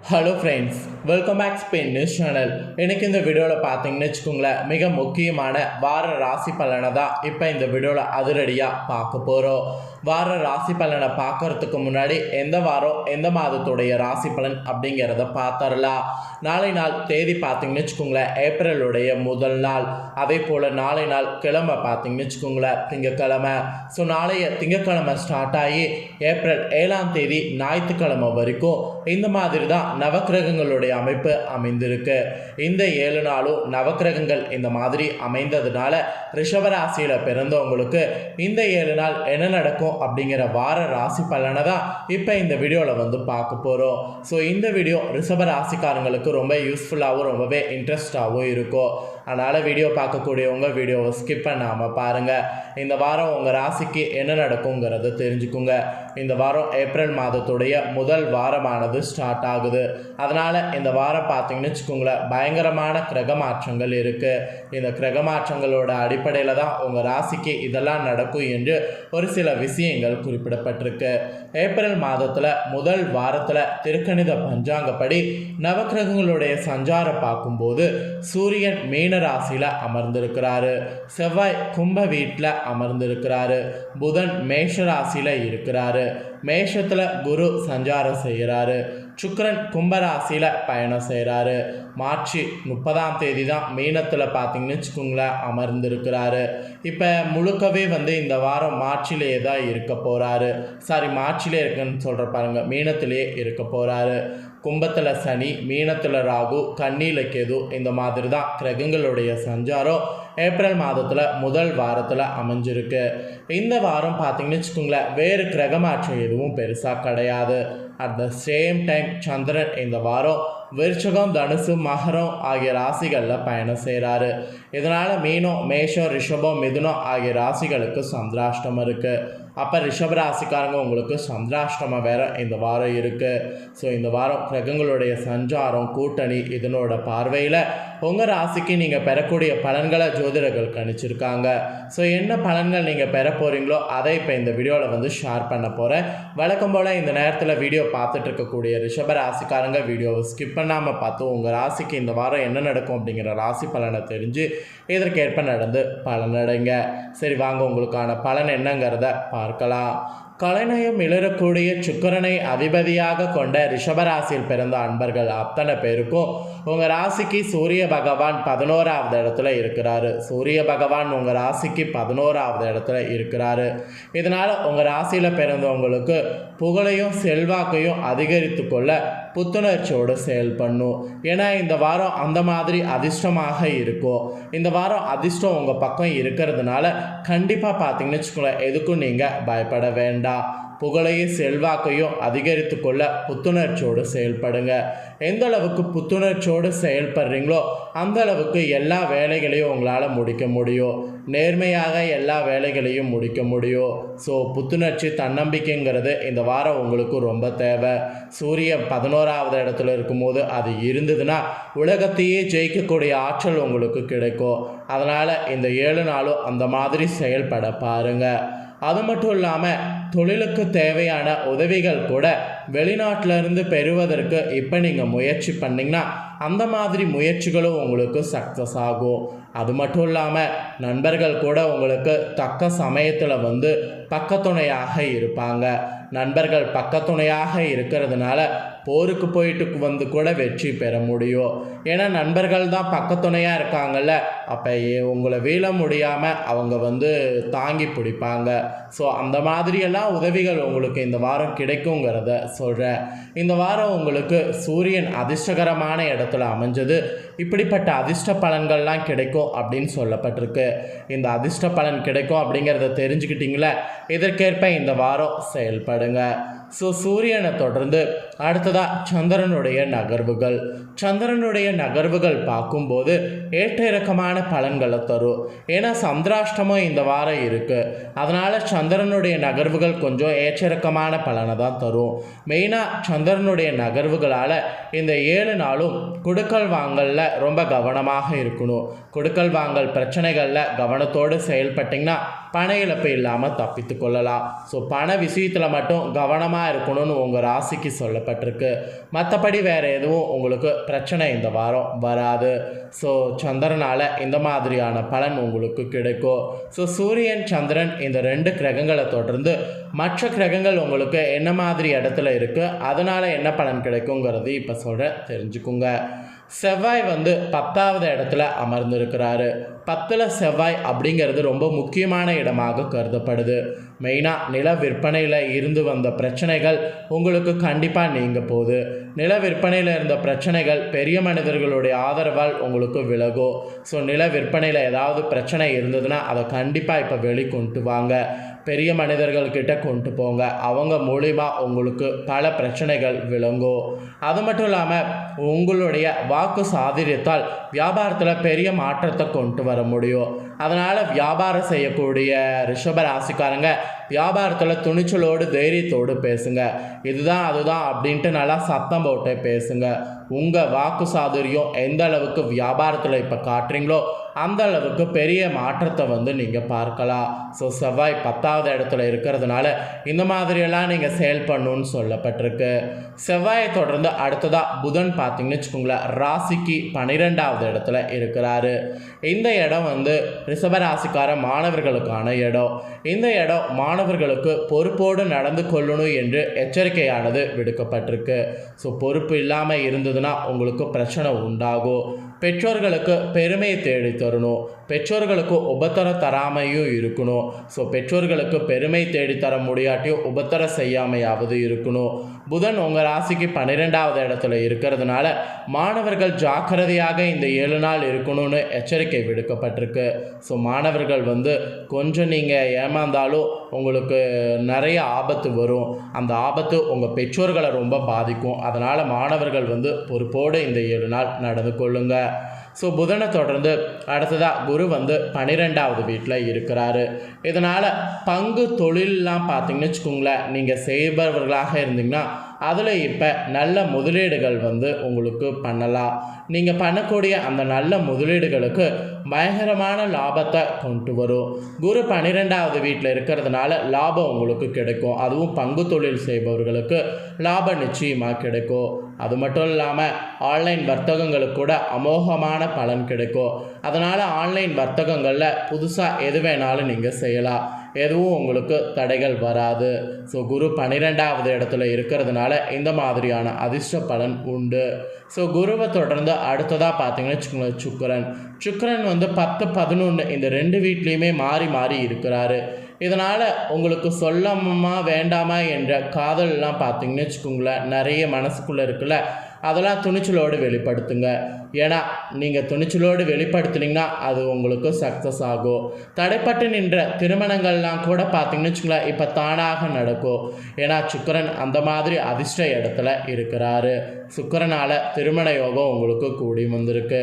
Hello friends welcome back Spain news channel எனக்கு இந்த வீடியோவில் பார்த்தீங்கன்னு வச்சுக்கோங்களேன் மிக முக்கியமான வார ராசி பலனை தான் இப்போ இந்த வீடியோவில் அதிரடியாக பார்க்க போகிறோம் வார ராசி பலனை பார்க்கறதுக்கு முன்னாடி எந்த வாரம் எந்த மாதத்துடைய ராசி பலன் அப்படிங்கிறத பார்த்தரலாம் நாளை நாள் தேதி பார்த்தீங்கன்னு வச்சுக்கோங்களேன் ஏப்ரலுடைய முதல் நாள். அதே போல் நாளை நாள் கிழமை பார்த்தீங்கன்னு வச்சுக்கோங்களேன் திங்கக்கிழமை. ஸோ நாளைய திங்கக்கிழமை ஸ்டார்ட் ஆகி ஏப்ரல் ஏழாம் தேதி ஞாயிற்றுக்கிழமை வரைக்கும் இந்த மாதிரி தான் நவக்கிரகங்களுடைய அமைப்பு அமைந்திருக்கு. இந்த ஏழு நாளும் நவக்கிரகங்கள் இந்த மாதிரி அமைந்ததுனால ரிஷபராசியில் பிறந்தவங்களுக்கு இந்த ஏழு நாள் என்ன நடக்கும்? அப்படிங்கிற வார ராசி பலனை தான் இப்போ இந்த வீடியோவில் வந்து பார்க்க போகிறோம் ஸோ இந்த வீடியோ ரிஷப ராசிக்காரங்களுக்கு ரொம்ப யூஸ்ஃபுல்லாகவும் ரொம்பவே இன்ட்ரெஸ்டாகவும் இருக்கும். அதனால் வீடியோ பார்க்கக்கூடியவங்க வீடியோவை ஸ்கிப் பண்ணாமல் பாருங்கள் இந்த வாரம் உங்கள் ராசிக்கு என்ன நடக்குங்கிறத தெரிஞ்சுக்குங்க. இந்த வாரம் ஏப்ரல் மாதத்துடைய முதல் வாரமானது ஸ்டார்ட் ஆகுது. அதனால் இந்த வாரம் பார்த்தீங்கன்னு வச்சுக்கோங்களேன் பயங்கரமான கிரக மாற்றங்கள் இருக்குது இந்த கிரக மாற்றங்களோட அடிப்படையில் தான் உங்கள் ராசிக்கு இதெல்லாம் நடக்கும் என்று ஒரு சில விஷயங்கள் குறிப்பிடப்பட்டிருக்கு. ஏப்ரல் மாதத்தில் முதல் வாரத்தில் திருக்கணித பஞ்சாங்கப்படி நவக்கிரகங்களுடைய சஞ்சாரம் பார்க்கும்போது சூரியன் மீன ராசியில் அமர்ந்திருக்கிறாரு. செவ்வாய் கும்ப வீட்டில் அமர்ந்திருக்கிறாரு. புதன் மேஷ ராசியில் இருக்கிறாரு. மேஷத்தில் குரு சஞ்சாரம் செய்கிறாரு. சுக்கரன் கும்பராசியில் பயணம் செய்கிறாரு மார்ச் முப்பதாம் தேதி தான் மீனத்தில் பார்த்தீங்கன்னு வச்சுக்கோங்களேன் அமர்ந்திருக்கிறாரு. இப்போ முழுக்கவே வந்து இந்த வாரம் மார்ச்சிலேயே தான் இருக்க போகிறாரு சாரி மார்ச்சிலே இருக்குன்னு சொல்கிற பாருங்கள் மீனத்திலேயே இருக்க போகிறாரு கும்பத்தில் சனி மீனத்தில் ராகு கண்ணியில் கேது இந்த மாதிரி தான் கிரகங்களுடைய சஞ்சாரம் ஏப்ரல் மாதத்தில் முதல் வாரத்தில் அமைஞ்சிருக்கு. இந்த வாரம் பார்த்தீங்கன்னு வச்சுக்கோங்களேன் வேறு கிரக மாற்றம் எதுவும் பெருசாக கிடையாது. அட் த சேம் டைம் சந்திரன் இந்த வாரம் விருச்சகம் தனுசு மகரம் ஆகிய ராசிகளில் பயணம் செய்கிறாரு இதனால் மீனம் மேஷம் ரிஷபம் மிதுனம் ஆகிய ராசிகளுக்கு சந்திராஷ்டமம் இருக்குது அப்போ ரிஷப ராசிக்காரங்க உங்களுக்கு சந்திராஷ்டமம் வேறு இந்த வாரம் இருக்குது ஸோ இந்த வாரம் கிரகங்களுடைய சஞ்சாரம் கூட்டணி இதனோட பார்வையில் உங்கள் ராசிக்கு நீங்கள் பெறக்கூடிய பலன்களை ஜோதிடர்கள் கணிச்சிருக்காங்க. ஸோ என்ன பலன்கள் நீங்கள் பெற போகிறீங்களோ அதை இப்போ இந்த வீடியோவில் வந்து ஷேர் பண்ண போகிறேன் வழக்கம் போல் இந்த நேரத்தில் வீடியோ பார்த்துட்டு இருக்கக்கூடிய ரிஷப ராசிக்காரங்க வீடியோவை ஸ்கிப் பண்ணாமல் பார்த்து உங்கள் ராசிக்கு இந்த வாரம் என்ன நடக்கும் அப்படிங்கிற ராசி பலனை தெரிஞ்சு இதற்கேற்ப நடந்து பலனடைங்க. சரி வாங்க உங்களுக்கான பலன் என்னங்கிறத பார்க்கலாம். கலைநயம் இளரக்கூடிய சுக்கரனை அதிபதியாக கொண்ட ரிஷபராசியில் பிறந்த அன்பர்கள் அத்தனை பேருக்கும் உங்கள் ராசிக்கு சூரிய பகவான் பதினோராவது இடத்துல இருக்கிறாரு. சூரிய பகவான் உங்கள் ராசிக்கு பதினோராவது இடத்துல இருக்கிறாரு. இதனால் உங்கள் ராசியில் பிறந்தவங்களுக்கு புகழையும் செல்வாக்கையும் அதிகரித்து கொள்ள புத்துணர்ச்சியோடு செயல்படணும் ஏன்னா இந்த வாரம் அந்த மாதிரி அதிர்ஷ்டமாக இருக்கும் இந்த வாரம் அதிர்ஷ்டம் உங்கள் பக்கம் இருக்கிறதுனால கண்டிப்பாக பார்த்தீங்கன்னு வச்சுக்கோங்களேன் எதுக்கும் நீங்கள் பயப்பட வேண்டாம். புகழையும் செல்வாக்கையும் அதிகரித்து கொள்ள புத்துணர்ச்சியோடு செயல்படுங்க. எந்த அளவுக்கு புத்துணர்ச்சியோடு செயல்படுறீங்களோ அந்த அளவுக்கு எல்லா வேலைகளையும் உங்களால் முடிக்க முடியும். நேர்மையாக எல்லா வேலைகளையும் முடிக்க முடியும். ஸோ புத்துணர்ச்சி தன்னம்பிக்கைங்கிறது இந்த வாரம் உங்களுக்கு ரொம்ப தேவை. சூரியன் பதினோராவது இடத்துல இருக்கும்போது அது இருந்ததுன்னா உலகத்தையே ஜெயிக்கக்கூடிய ஆற்றல் உங்களுக்கு கிடைக்கும். அதனால் இந்த ஏழு நாளும் அந்த மாதிரி செயல்பட பாருங்கள் அது மட்டும் இல்லாமல் தொழிலுக்கு தேவையான உதவிகள் கூட வெளிநாட்டிலிருந்து பெறுவதற்கு இப்போ நீங்கள் முயற்சி பண்ணிங்கன்னா அந்த மாதிரி முயற்சிகளும் உங்களுக்கு சக்ஸஸ் ஆகும். அது மட்டும் இல்லாமல் நண்பர்கள் கூட உங்களுக்கு தக்க சமயத்தில் வந்து பக்கத்துணையாக இருப்பாங்க. நண்பர்கள் பக்கத்துணையாக இருக்கிறதுனால போருக்கு போயிட்டு வந்து கூட வெற்றி பெற முடியும் ஏன்னா நண்பர்கள் தான் பக்கத்துணையாக இருக்காங்கல்ல. அப்போ உங்களை வீழ முடியாமல் அவங்க வந்து தாங்கி பிடிப்பாங்க. ஸோ அந்த மாதிரியெல்லாம் உதவிகள் உங்களுக்கு இந்த வாரம் கிடைக்குங்கிறத சொல்கிறேன் இந்த வாரம் உங்களுக்கு சூரியன் அதிர்ஷ்டகரமான இடத்துல அமைஞ்சது. இப்படிப்பட்ட அதிர்ஷ்ட பலன்கள்லாம் கிடைக்கும் அப்படின்னு சொல்லப்பட்டிருக்கு. இந்த அதிர்ஷ்ட பலன் கிடைக்கும் அப்படிங்கிறத தெரிஞ்சுக்கிட்டீங்களே? இதற்கேற்ப இந்த வாரம் செயல்படுங்க. ஸோ சூரியனை தொடர்ந்து அடுத்ததாக சந்திரனுடைய நகர்வுகள். சந்திரனுடைய நகர்வுகள் பார்க்கும்போது ஏற்ற இறக்கமான பலன்களை தரும். ஏன்னா சந்திராஷ்டமம் இந்த வாரம் இருக்குது அதனால் சந்திரனுடைய நகர்வுகள் கொஞ்சம் ஏற்ற இறக்கமான பலனை தான் தரும். மெயினாக சந்திரனுடைய நகர்வுகளால் இந்த ஏழு நாளும் கொடுக்கல் வாங்கலில் ரொம்ப கவனமாக இருக்கணும். கொடுக்கல் வாங்கல் பிரச்சனைகளில் கவனத்தோடு செயல்பட்டிங்கன்னா பண இழப்பு இல்லாமல் தப்பித்து கொள்ளலாம். ஸோ பண விஷயத்தில் மட்டும் கவனமாக இருக்கணும்னு உங்கள் ராசிக்கு சொல்லப்பட்டிருக்கு. மற்றபடி வேறு எதுவும் உங்களுக்கு பிரச்சனை இந்த வாரம் வராது. ஸோ சந்திரனால் இந்த மாதிரியான பலன் உங்களுக்கு கிடைக்கும். ஸோ சூரியன் சந்திரன் இந்த ரெண்டு கிரகங்களை தொடர்ந்து மற்ற கிரகங்கள் உங்களுக்கு என்ன மாதிரி இடத்துல இருக்குது அதனால் என்ன பலன் கிடைக்குங்கிறது இப்போ சொல்கிறேன் தெரிஞ்சுக்குங்க. செவ்வாய் வந்து பத்தாவது இடத்துல அமர்ந்திருக்கிறாரு. பத்தில் செவ்வாய் அப்படிங்கிறது ரொம்ப முக்கியமான இடமாக கருதப்படுது. மெயினாக நில விற்பனையில் இருந்து வந்த பிரச்சனைகள் உங்களுக்கு கண்டிப்பாக நீங்க போகுது. நில விற்பனையில் இருந்த பிரச்சனைகள் பெரிய மனிதர்களுடைய ஆதரவால் உங்களுக்கு விலகும். ஸோ நில விற்பனையில் ஏதாவது பிரச்சனை இருந்ததுன்னா அதை கண்டிப்பாக இப்போ வெளிக்கொண்டு வாங்க. பெரிய மனிதர்கள்கிட்ட கொண்டு போங்க. அவங்க மூலிமா உங்களுக்கு பல பிரச்சனைகள் விளங்கும். அது மட்டும் இல்லாமல் உங்களுடைய வாக்கு சாதிரியத்தால் வியாபாரத்தில் பெரிய மாற்றத்தை கொண்டு வர முடியும். அதனால் வியாபாரம் செய்யக்கூடிய ரிஷப ராசிக்காரங்க வியாபாரத்தில் துணிச்சலோடு தைரியத்தோடு பேசுங்க. இதுதான் அதுதான் அப்படின்ட்டு நல்லா சத்தம் போட்டு பேசுங்க. உங்கள் வாக்கு சாதுரியம் எந்த அளவுக்கு வியாபாரத்தில் இப்போ காட்டுறீங்களோ அந்த அளவுக்கு பெரிய மாற்றத்தை வந்து நீங்கள் பார்க்கலாம். ஸோ செவ்வாய் பத்தாவது இடத்துல இருக்கிறதுனால இந்த மாதிரியெல்லாம் நீங்கள் செயல் பண்ணணும்னு சொல்லப்பட்டிருக்கு. செவ்வாயை தொடர்ந்து அடுத்ததாக புதன் பார்த்தீங்கன்னு வச்சுக்கோங்களேன் ராசிக்கு பன்னிரெண்டாவது இடத்துல இருக்கிறாரு. இந்த இடம் வந்து ரிஷபராசிக்கார மாணவர்களுக்கான இடம். இந்த இடம் மாணவர்களுக்கு பொறுப்போடு நடந்து கொள்ளணும் என்று எச்சரிக்கையானது விடுக்கப்பட்டிருக்கு. ஸோ பொறுப்பு இல்லாமல் இருந்ததுன்னா உங்களுக்கு பிரச்சனை உண்டாகும். பெற்றோர்களுக்கு பெருமையை தேடி தரணும். பெற்றோர்களுக்கு உபத்தரம் தராமையும் இருக்கணும். ஸோ பெற்றோர்களுக்கு பெருமை தேடி தர முடியாட்டியும் உபத்தரம் செய்யாமையாவது இருக்கணும். புதன் உங்கள் ராசிக்கு பன்னிரெண்டாவது இடத்துல இருக்கிறதுனால மாணவர்கள் ஜாக்கிரதையாக இந்த ஏழு நாள் இருக்கணும்னு எச்சரிக்கை விடுக்கப்பட்டிருக்கு. ஸோ மாணவர்கள் வந்து கொஞ்சம் நீங்கள் ஏமாந்தாலும் உங்களுக்கு நிறைய ஆபத்து வரும். அந்த ஆபத்து உங்கள் பெற்றோர்களை ரொம்ப பாதிக்கும். அதனால் மாணவர்கள் வந்து பொறுப்போடு இந்த ஏழு நாள் நடந்து கொள்ளுங்க. ஸோ புதனை தொடர்ந்து அடுத்ததாக குரு வந்து பன்னிரெண்டாவது வீட்டில் இருக்கிறாரு. இதனால் பங்கு தொழிலெலாம் பார்த்தீங்கன்னு வச்சுக்கோங்களேன். நீங்கள் செய்பவர்களாக இருந்தீங்கன்னா அதில் இப்போ நல்ல முதலீடுகள் வந்து உங்களுக்கு பண்ணலாம். நீங்கள் பண்ணக்கூடிய அந்த நல்ல முதலீடுகளுக்கு பயங்கரமான லாபத்தை கொண்டு வரும். குரு பன்னிரெண்டாவது வீட்டில் இருக்கிறதுனால லாபம் உங்களுக்கு கிடைக்கும். அதுவும் பங்கு தொழில் செய்பவர்களுக்கு லாபம் நிச்சயமாக கிடைக்கும். அது மட்டும் இல்லாமல் ஆன்லைன் வர்த்தகங்களுக்கு கூட அமோகமான பலன் கிடைக்கும். அதனால் ஆன்லைன் வர்த்தகங்களில் புதுசாக எது வேணாலும் நீங்கள் செய்யலாம். எதுவும் உங்களுக்கு தடைகள் வராது. ஸோ குரு பன்னிரெண்டாவது இடத்துல இருக்கிறதுனால இந்த மாதிரியான அதிர்ஷ்ட பலன் உண்டு. ஸோ குருவை தொடர்ந்து அடுத்ததாக பார்த்தீங்கன்னு வச்சுக்கோங்களேன் சுக்கரன். சுக்கரன் வந்து பத்து பதினொன்று இந்த ரெண்டு வீட்லேயுமே மாறி மாறி இருக்கிறாரு. இதனால் உங்களுக்கு சொல்லமா வேண்டாமா என்ற காதல்லாம் பார்த்தீங்கன்னு வச்சுக்கோங்களேன் நிறைய மனசுக்குள்ளே இருக்குல்ல அதெல்லாம் துணிச்சலோடு வெளிப்படுத்துங்க. ஏன்னா நீங்கள் துணிச்சலோடு வெளிப்படுத்துனீங்கன்னா அது உங்களுக்கு சக்ஸஸ் ஆகும். தடைப்பட்டு நின்ற திருமணங்கள்லாம் கூட பார்த்தீங்கன்னு வச்சுங்களேன் இப்போ தானாக நடக்கும். ஏன்னா சுக்கரன் அந்த மாதிரி அதிர்ஷ்ட இடத்துல இருக்கிறாரு. சுக்கரனால் திருமண யோகம் உங்களுக்கு கூடி வந்திருக்கு.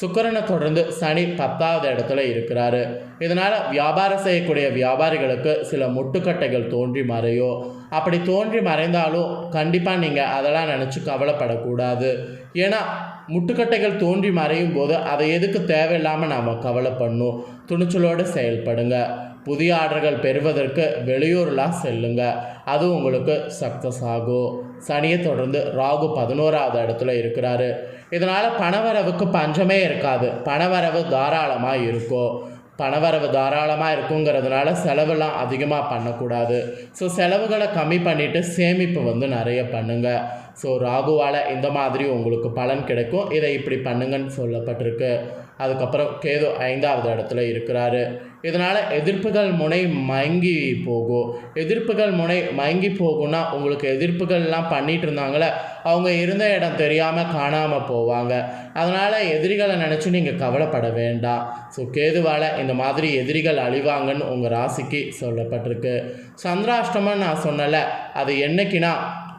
சுக்கரனை தொடர்ந்து சனி பத்தாவது இடத்துல இருக்கிறாரு. இதனால் வியாபாரம் செய்யக்கூடிய வியாபாரிகளுக்கு சில முட்டுக்கட்டைகள் தோன்றி மறையும். அப்படி தோன்றி மறைந்தாலும் கண்டிப்பாக நீங்கள் அதெல்லாம் நினச்சி கவலைப்படக்கூடாது. ஏன்னா முட்டுக்கட்டைகள் தோன்றி மறையும் போது அதை எதுக்கு தேவையில்லாமல் நாம் கவலை பண்ணும் துணிச்சலோடு செயல்படுங்க. புதிய ஆர்டர்கள் பெறுவதற்கு வெளியூர்லாம் செல்லுங்க. அது உங்களுக்கு சக்ஸஸ் ஆகும். சனியை தொடர்ந்து ராகு பதினோராவது இடத்துல இருக்கிறாரு. இதனால் பணவரவுக்கு பஞ்சமே இருக்காது. பணவரவு தாராளமாக இருக்கும். பணவரவு தாராளமாக இருக்குங்கிறதுனால செலவெல்லாம் அதிகமாக பண்ணக்கூடாது. ஸோ செலவுகளை கம்மி பண்ணிவிட்டு சேமிப்பு வந்து நிறைய பண்ணுங்கள் ஸோ ராகுவால் இந்த மாதிரி உங்களுக்கு பலன் கிடைக்கும். இதை இப்படி பண்ணுங்கன்னு சொல்லப்பட்டிருக்கு. அதுக்கப்புறம் கேது ஐந்தாவது இடத்துல இருக்கிறாரு. இதனால் எதிர்ப்புகள் முனை மயங்கி போகும். எதிர்ப்புகள் முனை மயங்கி போகும்னா உங்களுக்கு எதிர்ப்புகள்லாம் பண்ணிகிட்டு இருந்தாங்களே அவங்க இருந்த இடம் தெரியாமல் காணாமல் போவாங்க. அதனால் எதிரிகளை நினச்சி நீங்கள் கவலைப்பட வேண்டாம். ஸோ கேதுவால் இந்த மாதிரி எதிரிகள் அழிவாங்கன்னு உங்கள் ராசிக்கு சொல்லப்பட்டிருக்கு. சந்திராஷ்டமம் நான் சொன்னலை அது என்னைக்குன்னா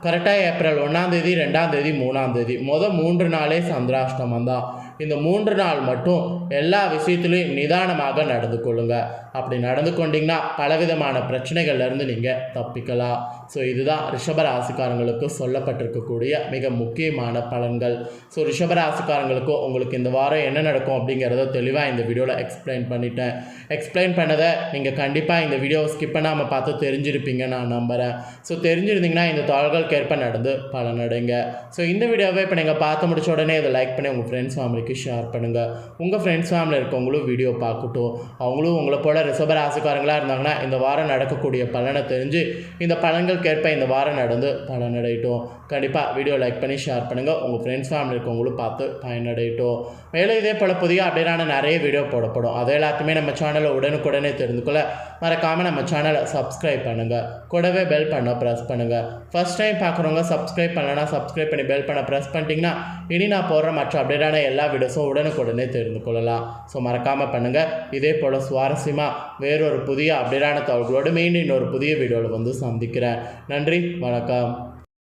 கரெக்டாக ஏப்ரல் ஒன்றாந்தேதி ரெண்டாந்தேதி மூணாந்தேதி மொதல் மூன்று நாளே சந்திராஷ்டமம் தான். இந்த மூன்று நாள் மட்டும் எல்லா விஷயத்துலையும் நிதானமாக நடந்து கொள்ளுங்க. அப்படி நடந்து கொண்டீங்கன்னா பலவிதமான பிரச்சனைகள்லேருந்து நீங்கள் தப்பிக்கலாம். ஸோ இதுதான் ரிஷபராசிக்காரங்களுக்கு சொல்லப்பட்டிருக்கக்கூடிய மிக முக்கியமான பலன்கள். ஸோ ரிஷபராசிக்காரங்களுக்கும் உங்களுக்கு இந்த வாரம் என்ன நடக்கும் அப்படிங்கிறத தெளிவாக இந்த வீடியோவில் எக்ஸ்பிளைன் பண்ணிட்டேன். எக்ஸ்பிளைன் பண்ணதை நீங்கள் கண்டிப்பாக இந்த வீடியோவை ஸ்கிப் பண்ணாமல் பார்த்து தெரிஞ்சிருப்பீங்க நான் நம்புகிறேன் ஸோ தெரிஞ்சிருந்தீங்கன்னா இந்த தாள்களுக்கு ஏற்ப நடந்து பலனடைங்க. ஸோ இந்த வீடியோவை இப்போ நீங்கள் பார்த்து முடிச்ச உடனே இதை லைக் பண்ணி உங்கள் ஃப்ரெண்ட்ஸ் ஃபேமிலிக்கு ஷேர் பண்ணுங்கள் உங்கள் ஃப்ரெண்ட்ஸ் ஃபேமிலி இருக்கவங்களும் வீடியோ பார்க்கட்டும். அவங்களும் உங்களை போல ரிஷபராசிக்காரங்களாக இருந்தாங்கன்னா இந்த வாரம் நடக்கக்கூடிய பலனை தெரிஞ்சு இந்த பலன்களுக்கேற்ப இந்த வாரம் நடந்து பலனடையட்டும். கண்டிப்பாக வீடியோ லைக் பண்ணி ஷேர் பண்ணுங்கள் உங்கள் ஃப்ரெண்ட்ஸ் ஃபேமிலி இருக்கவங்களும் பார்த்து பயனடையட்டும். மேலும் இதே போல் புதிய அப்டேட்டான நிறைய வீடியோ போடப்படும். அது எல்லாத்தையுமே நம்ம சேனலை உடனுக்குடனே தெரிந்து கொள்ள மறக்காமல் நம்ம சேனலை சப்ஸ்கிரைப் பண்ணுங்கள் கூடவே பெல் பண்ண ப்ரெஸ் பண்ணுங்கள் ஃபஸ்ட் டைம் பார்க்குறவங்க சப்ஸ்கிரைப் பண்ணலன்னா சப்ஸ்கிரைப் பண்ணி பெல் பண்ண ப்ரெஸ் பண்ணிட்டீங்கன்னா இனி நான் போடுற மற்ற அப்டேட்டான எல்லா வீடியோஸும் உடனுக்குடனே தெரிந்து கொள்ளலாம். ஸோ மறக்காமல் பண்ணுங்கள் இதே போல் சுவாரஸ்யமாக வேறொரு புதிய அப்டேட்டான தகவல்களோடு மீண்டும் இன்னொரு புதிய வீடியோவில் வந்து சந்திக்கிறேன். நன்றி. வணக்கம்.